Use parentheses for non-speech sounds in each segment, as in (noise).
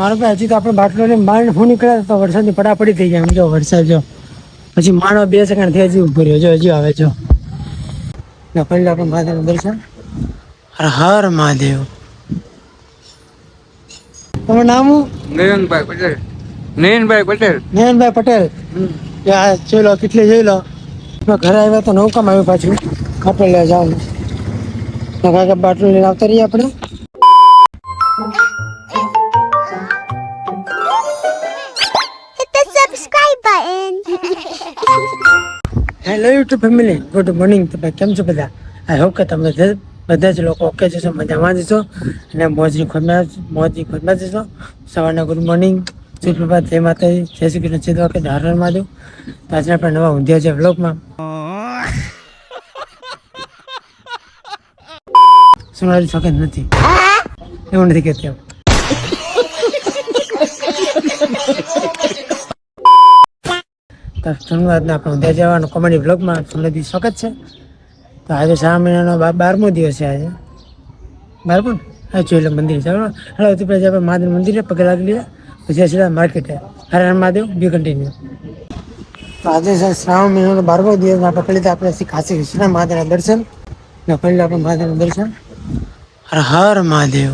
મારો ભાઈ હજી તો આપણે બાટલો ને બહાર હું નીકળ્યા તો વરસાદની પડાપડી થઈ ગયા જો વરસાદ જો. પછી માણો બે સેકન્ડથી હજી ઊભો રહ્યો. જો હજી આવે જો. ને પહેલા આપણે મહાદેવનું દર્શન. હર હર મહાદેવ. તમારું નામ નયનભાઈ પટેલ. નયનભાઈ પટેલ. નયનભાઈ પટેલ. જોઈ લો કેટલી જોઈ લો. ઘરે આવ્યા તો નૌકામાં આવ્યું પાછું. આપણે લે જાવ કાકા બાટલું લઈને આવતા રહીએ આપણે. Hello YouTube family good morning તમે કેમ છો બધા? આઈ હોપ કે તમે બધા જ લોકો ઓકે જશો મજામાં જશો અને મોજની ખોટમાં મોજની ખોદમાં જશો સવારના ગુડ મોર્નિંગ સુપ્રભાત જય માતાજી. જય શ્રી કૃષ્ણ. ચિત્ર કે હર હર મહાદેવ તો આજે આપણે નવા ઊંધિયા છે વ્લોગમાં (laughs) સોનારી શોખન નથી. એવું નથી કહેતી તો આપણે ઉદ્યા જવાનું કોમેડી વ્લોગમાં સોનારી સ્વાગત છે. તો આજે શ્રાવણ મહિનાનો બારમો દિવસ છે આજે. બારમો? ને? હા, જોઈ લો મંદિર છે. બરાબર હવે સૌથી આપણે મહાદેવ મંદિરે પગે લાગી લઈએ. પછી સીધા માર્કેટે હરે હર મહાદેવ બી કન્ટિન્યુ તો આજે છે શ્રાવણ મહિનાનો બારમો દિવસ આપણે પહેલી તો આપણે શ્રી કાશી વિશ્વનાથ મહાદેવના દર્શન ને પહેલાં આપણે મહાદેવનું દર્શન. હર હર મહાદેવ.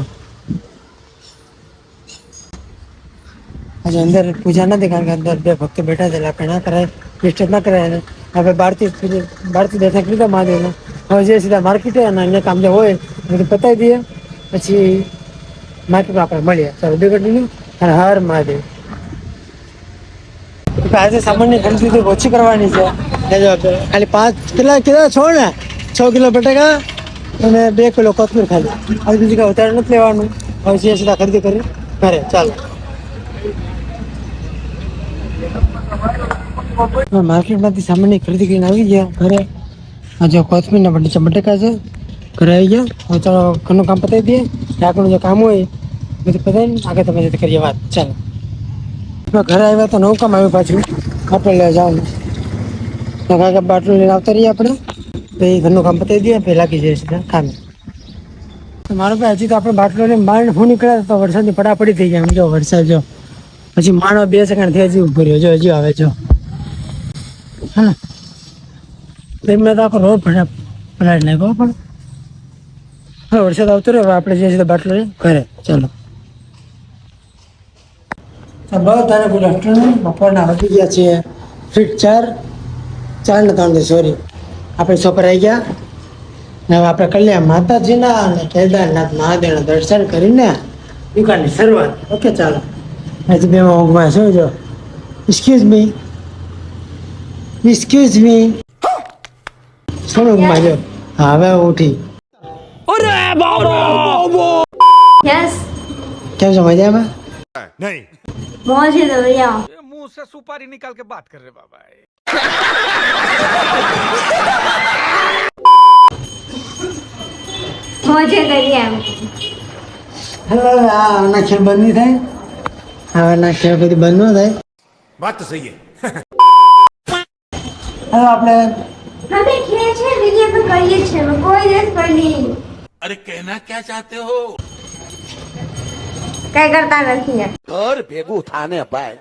આજે અંદર પૂજા નથી કારણ કે અંદર બે ભક્તો બેઠા છે, એટલે ના કરાય ડિસ્ટર્બ ના કરાય. આપણે બહારથી બહારથી દર્શન કરી મહાદેવના. હવે જે સીધા માર્કેટે અને અન્ય કામ જે હોય બધું પતાવી દઈએ. પછી માર્કેટમાં આપણે મળીએ. ચાલો બે કન્ટિન્યુ અને હર મહાદેવ. આજે સામાન્ય ખરીદી ઓછી કરવાની છે. ખાલી પાંચ, કેટલા કેટલા છો ને? છ કિલો બટાકા અને બે કિલો કોથમીર ખાલી. હવે બીજું કાંઈ વધારે નથી લેવાનું. હવે જે સીધા ખરીદી કરી, ઘરે, ચાલો. માર્કેટમાંથી સામાન્ય ખરીદી કરીને આવી ગયા. ઘરે આજે કોથમીરના નીચે બટેકા છે, ઘરે આવી ગયા. હવે ચાલો ઘરનું કામ પતાવી દઈએ. ઢાંકણું જે કામ હોય બધું પતાવીને આગળ તમે જતી કરીએ વાત. ચાલો. ઘરે આવ્યા તો નવું કામ આવ્યું પાછું. આપણે લે જવાનું. કાકા બાટલું લઈને આવતા રહીએ આપણે. પછી ઘરનું કામ પતાવી દઈએ, પછી લાગી જઈએ સીધા કામે. મારો ભાઈ, હજી તો આપણે બાટલો લઈને બહાર હું નીકળ્યા તો વરસાદની પડાપડી થઈ ગયા એમ જો વરસાદ જો. પછી માણો બે સેકન્ડથી હજી ઊભો રહ્યો. જો, હજી આવે, જો. હા. મેં તો આખો રોડ ભણે પલાળી નાખ્યો પણ. હવે વરસાદ આવતો રહ્યો આપણે જે સીધા બાટલો ઘરે. ચાલો. બધાને ગુડ આફ્ટરનૂન બપોરના વધી ગયા છે ફીટ ચાર. ચાર ને ત્રણ સોરી આપણે છોકરા આવી ગયા. ને હવે આપણે કલ્યાણ માતાજીના અને કેદારનાથ મહાદેવના દર્શન કરીને દુકાનની શરૂઆત. ઓકે, ચાલો. Hadi benim okumaya söylüyor. Excuse me. Excuse me. Sonra okumaya söylüyor. हाँ मैं वो ठीक अरे बाबा बाबा यस क्या समझ आया मैं नहीं मुझे तो भैया मुँह से सुपारी निकाल के बात कर रहे बाबा मुझे तो भैया हेलो ना खिलबंदी थे આવાના બધી બંધ ન થાય. વાત તો આપણે અરે કહેના ક્યાં ચાહતે હો? કઈ કરતા નથી ભેગું થાને ભાઈ.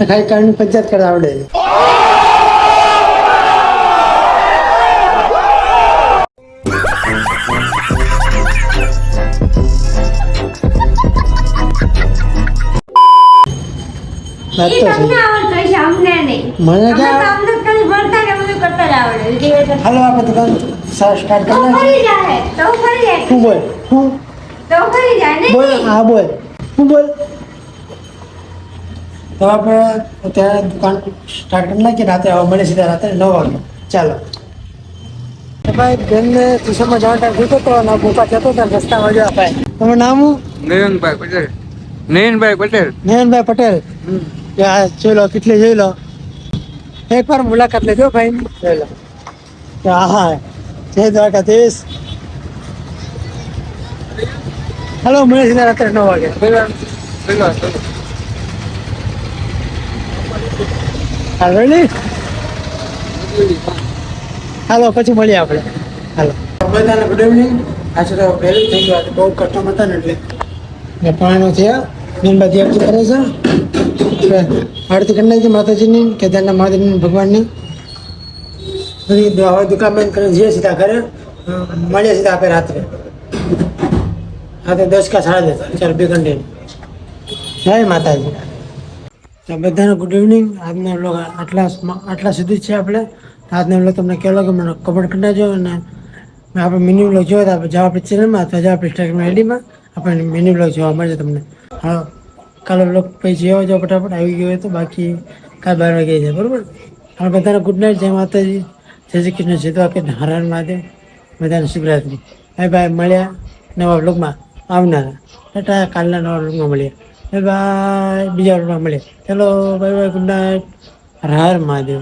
ખાલી કારણ પંચાયત કરતા આવડે વાત તો તમને છે. છે અમને નહીં. મને ક્યાં? તો અમને ભણતા ને બધું કરતા જ આવડે. હાલો આપણે દુકાન સ્ટાર્ટ કરી નાખીએ. જાય. તો ફરી જાય. હું બોલ. હું? તો ફરી જાય ને બોલ હા બોલ. હું બોલ? તો આપણે અત્યારે દુકાન સ્ટાર્ટ કરી નાખીએ રાતે હવે મળે સીધા રાતે નવ વાગે. ચાલો. તો ભાઈ બેનને ટ્યુશનમાં જવાનો ટાઈમ થયો હતો અને ભૂપા જતો હતો રસ્તામાં જો ભાઈ. તમારું નામ નયનભાઈ પટેલ. નયનભાઈ પટેલ. નયનભાઈ પટેલ. આ જોઈ લો કેટલી જોઈ લો એકવાર મુલાકાત લેજો ભાઈ. જોઈ લો હા હા. જય દ્વારકાધીશ. હલો મળે છે રાત્રે નવ વાગે. હાલો પછી મળીએ આપણે. હાલો. બધાને ગુડ ઇવનિંગ આજે તો વહેલું થઈ ગયું આજે બહુ કસ્ટમ હતા ને એટલે. પાણી થયા મીનબાજી આરતી કરે છે. આરતી કરી નાખી માતાજીની કેદારના મહાદેવની ભગવાનની. બધી હવે દુકાન બંધ કરીને જઈએ સીધા ઘરે. મળીએ સીધા આપણે રાત્રે. રાત્રે દસ કા સાડા દસ. ચાલ બે ઘંટે જય માતાજી. તો બધાને ગુડ ઇવનિંગ આજનો વ્લોગ આટલા આટલા સુધી છે આપણે. આજનો વ્લોગ તમને કહેલો કે મને કમેન્ટ કરી નાખજો. અને આપણે મિની વ્લોગ જોયો તો આપણે જાઓ આપણી ચેનલમાં અથવા જાઓ આપણી ઇન્સ્ટાગ્રામ આઈડીમાં આપણે મિની વ્લોગ જોવા મળશે તમને. હા. કાલે વ્લોગ પછી તો ફટાફટ આવી ગયો તો બાકી કાલ બાર વાગે છે, બરાબર? અને બધાને ગુડ નાઇટ જય માતાજી, જય શ્રી કૃષ્ણ સીધવા કે હરણ મહાદેવ, બધાને શિવરાત્રી બાય બાય, મળ્યા નવા બ્લોગમાં આવનારા. ટાટા, કાલના નવા બ્લોગમાં મળ્યા. બાય બાય, બીજા રૂપમાં મળ્યા. ચલો, bye bye good night Har Mahadev.